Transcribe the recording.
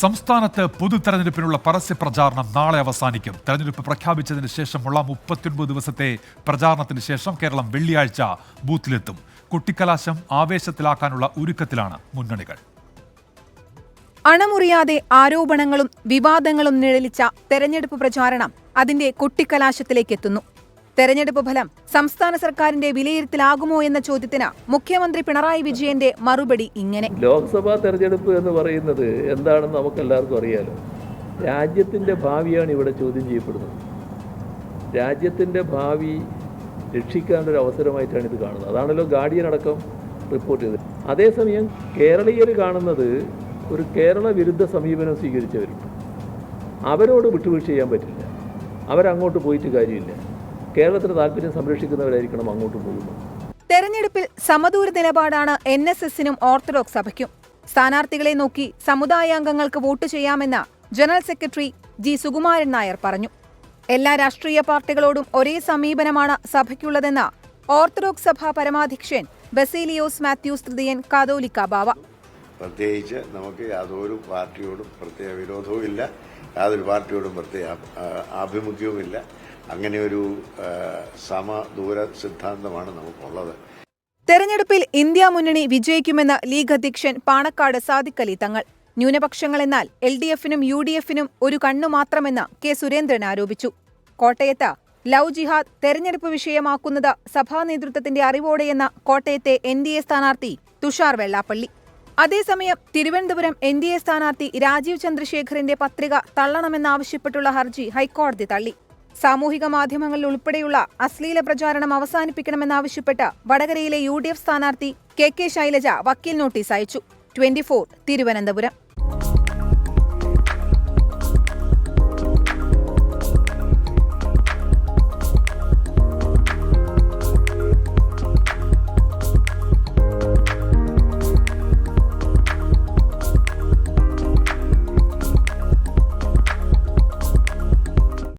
സംസ്ഥാനത്ത് പൊതു തെരഞ്ഞെടുപ്പിനുള്ള പരസ്യ പ്രചാരണം നാളെ അവസാനിക്കും. തെരഞ്ഞെടുപ്പ് പ്രഖ്യാപിച്ചതിന് ശേഷമുള്ള മുപ്പത്തിയൊൻപത് ദിവസത്തെ പ്രചാരണത്തിന് ശേഷം കേരളം വെള്ളിയാഴ്ച ബൂത്തിലെത്തും. കുട്ടിക്കലാശം ആവേശത്തിലാക്കാനുള്ള ഒരുക്കത്തിലാണ് മുന്നണികൾ. അണമുറിയാതെ ആരോപണങ്ങളും വിവാദങ്ങളും നിഴലിച്ച തെരഞ്ഞെടുപ്പ് പ്രചാരണം അതിന്റെ കൊട്ടിക്കലാശത്തിലേക്കെത്തുന്നു തെരഞ്ഞെടുപ്പ് ഫലം സംസ്ഥാന സർക്കാരിന്റെ വിലയിരുത്തലാകുമോ എന്ന ചോദ്യത്തിന് മുഖ്യമന്ത്രി പിണറായി വിജയന്റെ മറുപടി ഇങ്ങനെ. ലോക്സഭാ തെരഞ്ഞെടുപ്പ് എന്ന് പറയുന്നത് എന്താണെന്ന് നമുക്ക് എല്ലാവർക്കും അറിയാലോ. രാജ്യത്തിന്റെ ഭാവിയാണ് ഇവിടെ ചോദ്യം ചെയ്യപ്പെടുന്നത്. രാജ്യത്തിന്റെ ഭാവി രക്ഷിക്കാനൊരു അവസരമായിട്ടാണ് ഇത് കാണുന്നത്. അതാണല്ലോ ഗാർഡിയൻ അടക്കം റിപ്പോർട്ട് ചെയ്തത്. അതേസമയം കേരളീയർ കാണുന്നത് ഒരു കേരള വിരുദ്ധ സമീപനം സ്വീകരിച്ചവരുണ്ട്. അവരോട് വിട്ടുവീഴ്ച ചെയ്യാൻ പറ്റില്ല. അവരങ്ങോട്ട് പോയിട്ട് കാര്യമില്ല. കേരളത്തിന് താല്പര്യം സംരക്ഷിക്കുന്നവരായിരിക്കണം അങ്ങോട്ട് പോകുന്നത് തെരഞ്ഞെടുപ്പിൽ സമദൂര നിലപാടാണ് എൻ എസ് എസിനും ഓർത്തഡോക്സ് സഭയ്ക്കും. സ്ഥാനാർത്ഥികളെ നോക്കി സമുദായാംഗങ്ങൾക്ക് vote ചെയ്യാമെന്ന general secretary G Sukumaran Nair പറഞ്ഞു. എല്ലാ രാഷ്ട്രീയ പാർട്ടികളോടും ഒരേ സമീപനമാണ് സഭയ്ക്കുള്ളതെന്ന ഓർത്തഡോക്സ് സഭ പരമാധ്യക്ഷൻ ബസേലിയോസ് മാത്യൂസ് തൃതീയൻ കാതോലിക്ക ബാവ. പ്രത്യേകിച്ച് നമുക്ക് യാതൊരു പാർട്ടിയോടും പ്രത്യേക വിരോധവുമില്ല. യാതൊരു പാർട്ടിയോടും പ്രത്യേക ആഭിമുഖ്യവും ആഭിമുഖ്യവുമില്ല അങ്ങനെ ഒരു സമദൂര സിദ്ധാന്തമാണ് നമുക്കുള്ളത്. തെരഞ്ഞെടുപ്പിൽ ഇന്ത്യ മുന്നണി വിജയിക്കുമെന്ന് ലീഗ് അധ്യക്ഷൻ പാണക്കാട് സാദിഖലി തങ്ങൾ. ന്യൂനപക്ഷങ്ങളെന്നാൽ എൽ ഡി എഫിനും യു ഡി എഫിനും ഒരു കണ്ണു മാത്രമെന്ന് കെ സുരേന്ദ്രൻ ആരോപിച്ചു. കോട്ടയത്ത് ലവ് ജിഹാദ് തെരഞ്ഞെടുപ്പ് വിഷയമാക്കുന്നത് സഭാ നേതൃത്വത്തിന്റെ അറിവോടെയെന്ന കോട്ടയത്തെ എൻ ഡി എ സ്ഥാനാർത്ഥി തുഷാർ വെള്ളാപ്പള്ളി. അതേസമയം തിരുവനന്തപുരം എൻ ഡി എ സ്ഥാനാർത്ഥി രാജീവ് ചന്ദ്രശേഖറിന്റെ പത്രിക തള്ളണമെന്നാവശ്യപ്പെട്ടുള്ള ഹർജി ഹൈക്കോടതി തള്ളി. സാമൂഹിക മാധ്യമങ്ങളിൽ ഉൾപ്പെടെയുള്ള അശ്ലീല പ്രചാരണം അവസാനിപ്പിക്കണമെന്നാവശ്യപ്പെട്ട് വടകരയിലെ യു ഡി എഫ് സ്ഥാനാർത്ഥി കെ കെ ശൈലജ വക്കീൽ നോട്ടീസ് അയച്ചു. ട്വന്റി തിരുവനന്തപുരം.